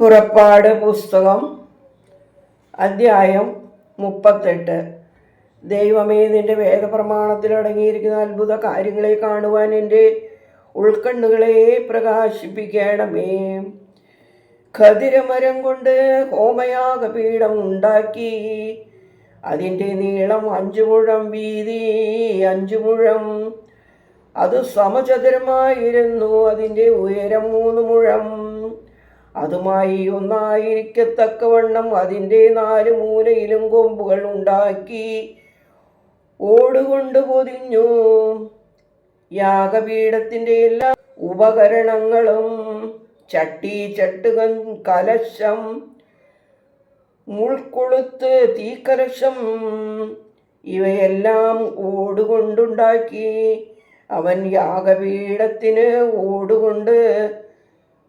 പുറപ്പാട് പുസ്തകം അദ്ധ്യായം മുപ്പത്തെട്ട്. ദൈവമേ നിന്റെ വേദപ്രമാണത്തിൽ അടങ്ങിയിരിക്കുന്ന അത്ഭുത കാര്യങ്ങളെ കാണുവാൻ എന്റെ ഉൾക്കണ്ണുകളെ പ്രകാശിപ്പിക്കണമേ. ഖതിരമരം കൊണ്ട് ഹോമയാഗപീഠം ഉണ്ടാക്കി അതിന്റെ നീളം അഞ്ചു മുഴം വീതി അഞ്ചു മുഴം. അത് സമചതുരമായിരുന്നു അതിന്റെ ഉയരം മൂന്ന് മുഴം. അതുമായി ഒന്നായിരിക്കത്തക്കവണ്ണം അതിന്റെ നാല് മൂലയിലും കൊമ്പുകൾ ഉണ്ടാക്കി ഓടുകൊണ്ട് പൊതിഞ്ഞു. യാഗപീഠത്തിന്റെ എല്ലാ ഉപകരണങ്ങളും ചട്ടി ചട്ടുകൻ കലശം മുൾക്കൊളുത്ത് തീക്കലശം ഇവയെല്ലാം ഓടുകൊണ്ടുണ്ടാക്കി. അവൻ യാഗപീഠത്തിന് ഓടുകൊണ്ട്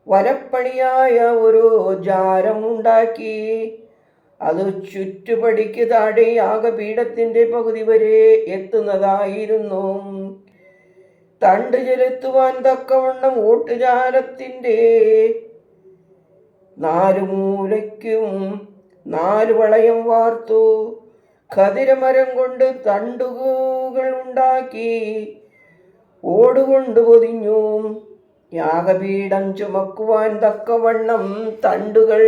വലപ്പണിയായ ഒരു ജാരമുണ്ടാക്കി. അത് ചുറ്റുപടിക്ക് താഴെ യാഗപീഠത്തിന്റെ പകുതി വരെ എത്തുന്നതായിരുന്നു. തണ്ട് ചെലുത്തുവാൻ തക്കവണ്ണം ഓട്ടുജാലത്തിന്റെ നാലുമൂലയ്ക്കും നാല് വളയം വാർത്തു. ഖതിരമരം കൊണ്ട് തണ്ടുകൾ ഉണ്ടാക്കി. ഓടുകൊണ്ട് പൊതിഞ്ഞു. യാഗപീഠം ചുമക്കുവാൻ തക്കവണ്ണം തണ്ടുകൾ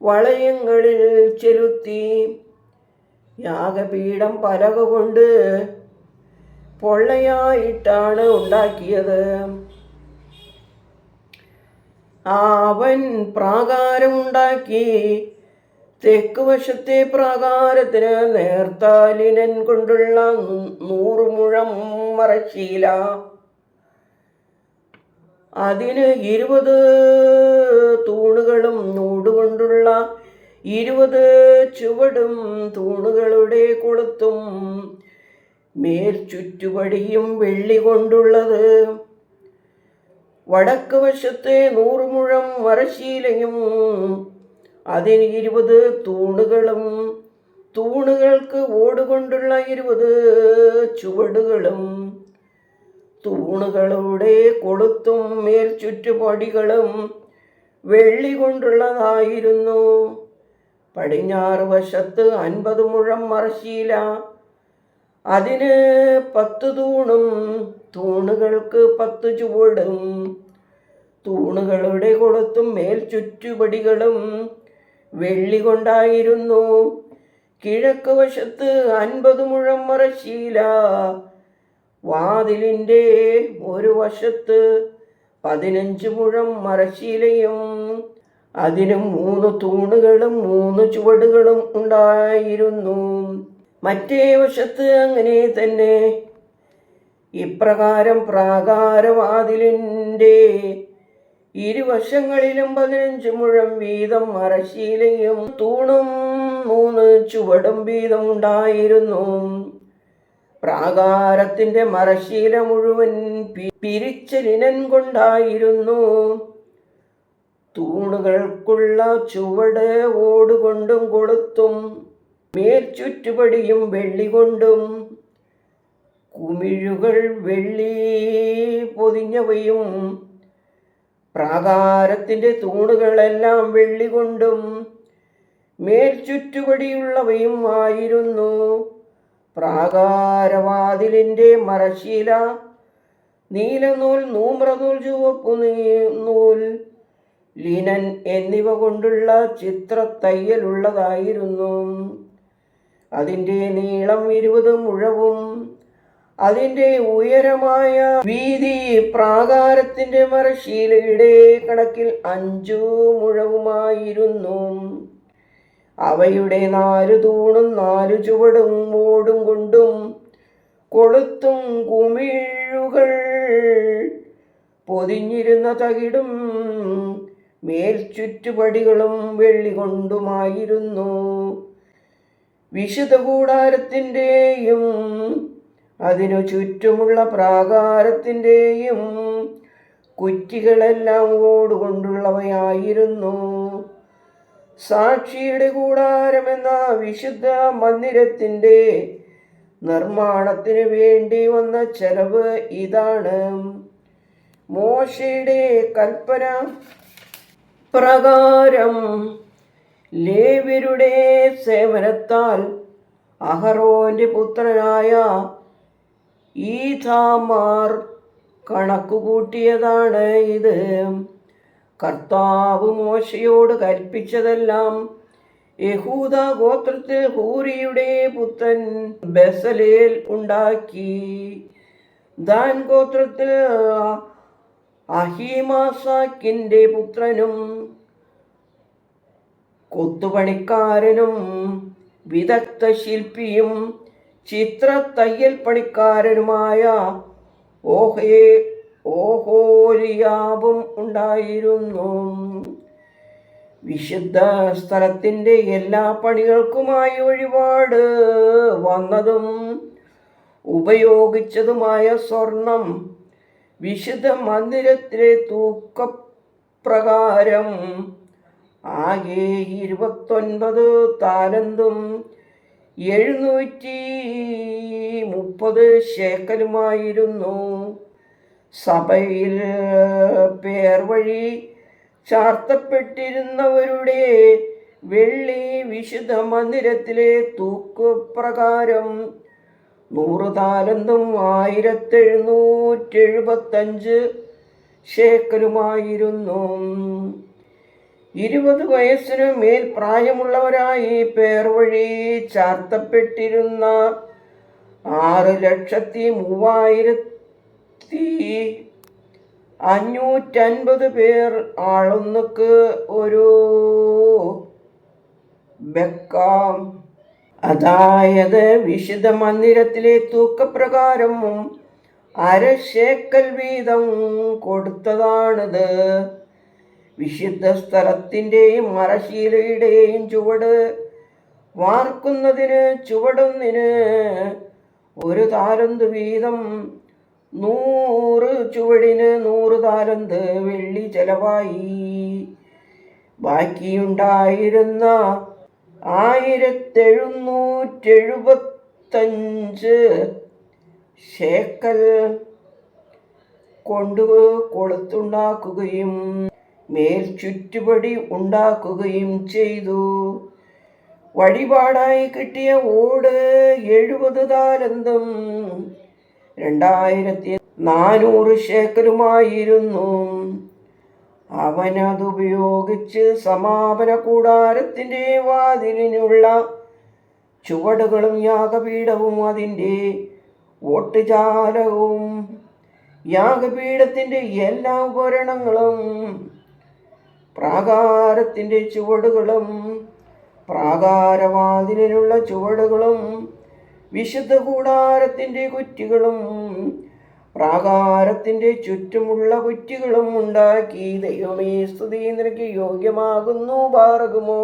വളയങ്ങളിൽ ചെലുത്തി യാഗപീഠം പലക കൊണ്ട് പൊള്ളയായിട്ടാണ് ഉണ്ടാക്കിയത്. അവൻ പ്രാകാരമുണ്ടാക്കി തെക്ക് വശത്തെ പ്രാകാരത്തിന് നേർത്താലിനൻ കൊണ്ടുള്ള നൂറ് മുഴം മറശീല അതിന് ഇരുപത് തൂണുകളും നൂടുകൊണ്ടുള്ള ഇരുപത് ചുവടും തൂണുകളുടെ കൊളുത്തും മേൽ ചുറ്റുപടിയും വെള്ളി കൊണ്ടുള്ളത്. വടക്ക് വശത്തെ നൂറുമുഴം വരശീലയും അതിന് ഇരുപത് തൂണുകളും തൂണുകൾക്ക് ഓടുകൊണ്ടുള്ള ഇരുപത് ചുവടുകളും തൂണുകളുടെ കൊളുത്തും മേൽ ചുറ്റുപടികളും വെള്ളി കൊണ്ടുള്ളതായിരുന്നു. പടിഞ്ഞാറ് വശത്ത് അൻപത് മുഴം മറശീല. അതിന് പത്ത് തൂണും തൂണുകൾക്ക് പത്ത് ചുവടും. തൂണുകളുടെ കൊളുത്തും മേൽ ചുറ്റുപടികളും വെള്ളി കൊണ്ടായിരുന്നു. കിഴക്ക് വശത്ത് അൻപത് മുഴം മറശീല. വാതിലിന്റെ ഒരു വശത്ത് പതിനഞ്ച് മുഴം മറശീലയും അതിനും മൂന്ന് തൂണുകളും മൂന്ന് ചുവടുകളും ഉണ്ടായിരുന്നു. മറ്റേ വശത്ത് അങ്ങനെ തന്നെ. ഇപ്രകാരം പ്രാകാരവാതിലിന്റെ ഇരുവശങ്ങളിലും പതിനഞ്ച് മുഴം വീതം മറശീലയും തൂണും മൂന്ന് ചുവടും വീതം ഉണ്ടായിരുന്നു. പ്രാകാരത്തിന്റെ മറശീല മുഴുവൻ പിരിച്ച ലിനൻ കൊണ്ടായിരുന്നു. തൂണുകൾക്കുള്ള ചുവട് ഓടുകൊണ്ടും കൊളുത്തും മേൽ ചുറ്റുപടിയും വെള്ളി കൊണ്ടും കുമിഴുകൾ വെള്ളി പൊതിഞ്ഞവയും പ്രാകാരത്തിന്റെ തൂണുകളെല്ലാം വെള്ളി കൊണ്ടും മേൽ ചുറ്റുപടിയുള്ളവയും ആയിരുന്നു. പ്രാകാരവാതിലിന്റെ മറശീല നീലനൂൽ നൂമ്രനൂൽ ചുവപ്പു നൂൽ ലിനൻ എന്നിവ കൊണ്ടുള്ള ചിത്ര തയ്യലുള്ളതായിരുന്നു അതിന്റെ നീളം ഇരുപത് മുഴവും അതിന്റെ ഉയരമായ വീതി പ്രാകാരത്തിന്റെ മറശീലയുടെ കണക്കിൽ അഞ്ചു മുഴവുമായിരുന്നു. അവയുടെ നാലു തൂണും നാലു ചുവടും ഓടും കൊണ്ടും കൊളുത്തും കുമിഴുകൾ പൊതിഞ്ഞിരുന്ന തകിടും മേൽചുറ്റുപടികളും വെള്ളി കൊണ്ടുമായിരുന്നു വിശുദ്ധ കൂടാരത്തിന്റെയും അതിനു ചുറ്റുമുള്ള പ്രാകാരത്തിന്റെയും കുറ്റികളെല്ലാം ഓടുകൊണ്ടുള്ളവയായിരുന്നു. സാക്ഷിയുടെ കൂടാരമെന്ന വിശുദ്ധ മന്ദിരത്തിന്റെ നിർമ്മാണത്തിന് വേണ്ടി വന്ന ചെലവ് ഇതാണ്. മോശയുടെ കൽപ്പന പ്രകാരം ലേവ്യരുടെ സേവനത്താൽ അഹറോന്റെ പുത്രനായ ഈഥാമാർ കണക്കുകൂട്ടിയതാണ് ഇത്. കർത്താവ് മോശയോട് കൽപ്പിച്ചതെല്ലാം യഹൂദ ഗോത്രത്തിൽ ഹൂരിയുടെ പുത്രൻ ബസലേൽ ഉണ്ടാക്കി. ദാൻ ഗോത്രത്തിൽ അഹിമാസാക്കിന്റെ പുത്രനും കൊത്തുപണിക്കാരനും വിദഗ്ധ ശില്പിയും ചിത്ര തയ്യൽ പണിക്കാരനുമായ ഓഹേ ഓഹോലിയാബും ഉണ്ടായിരുന്നു. വിശുദ്ധ സ്ഥലത്തിന്റെ എല്ലാ പണികൾക്കുമായി വഴിപാട് വന്നതും ഉപയോഗിച്ചതുമായ സ്വർണം വിശുദ്ധ മന്ദിരത്തിലെ തൂക്കപ്രകാരം ആകെ ഇരുപത്തൊൻപത് താലന്തും എഴുന്നൂറ്റി മുപ്പത് ശേക്കലുമായിരുന്നു സഭയിൽ പേർ വഴി ചാർത്തപ്പെട്ടിരുന്നവരുടെ വെള്ളി വിശുദ്ധ മന്ദിരത്തിലെ തൂക്കുപ്രകാരം നൂറ് താലന്തും ആയിരത്തെഴുന്നൂറ്റെഴുപത്തഞ്ച് ശേക്കലുമായിരുന്നു ഇരുപത് വയസ്സിനു മേൽ പ്രായമുള്ളവരായി പേർ വഴി ചാർത്തപ്പെട്ടിരുന്ന ആറ് ലക്ഷത്തി മൂവായിരത്തി അഞ്ഞൂറ്റൻപത് പേർ ആളൊന്നുക്ക് ഒരു ബെക്കാം. അതായത് വിശുദ്ധ മന്ദിരത്തിലെ തൂക്കപ്രകാരം അരശേക്കൽ വീതം കൊടുത്തതാണിത്. വിശുദ്ധ സ്ഥലത്തിന്റെയും മറശീലയുടെയും ചുവട് വാർക്കുന്നതിന് ചുവടൊന്നിന് ഒരു താരന്തു വീതം നൂറ് ചുവടിന് നൂറ് താലന്ത് വെള്ളി ചെലവായി. ബാക്കിയുണ്ടായിരുന്ന ആയിരത്തെഴുന്നൂറ്റെഴുപത്തഞ്ച് ശേക്കൽ കൊണ്ട് കൊളുത്തുണ്ടാക്കുകയും മേൽ ചുറ്റുപടി ഉണ്ടാക്കുകയും ചെയ്തു. വഴിപാടായി കിട്ടിയ ഓട് എഴുപത് താലന്തും രണ്ടായിരത്തി നാനൂറ് ശേക്കലുമായിരുന്നു അവനതുപയോഗിച്ച് സമാപന കൂടാരത്തിന്റെ വാതിലിനുള്ള ചുവടുകളും യാഗപീഠവും അതിന്റെ ഓട്ടുചാലവും യാഗപീഠത്തിന്റെ എല്ലാ ഉപകരണങ്ങളും പ്രാകാരത്തിന്റെ ചുവടുകളും പ്രാകാരവാതിലിനുള്ള ചുവടുകളും വിശുദ്ധ കൂടാരത്തിന്റെ കുറ്റികളും പ്രാകാരത്തിന്റെ ചുറ്റുമുള്ള കുറ്റികളും ഉണ്ടാക്കി ദൈവമേ സ്തുതി നിനക്ക് യോഗ്യമാകുന്നു പാറകുമോ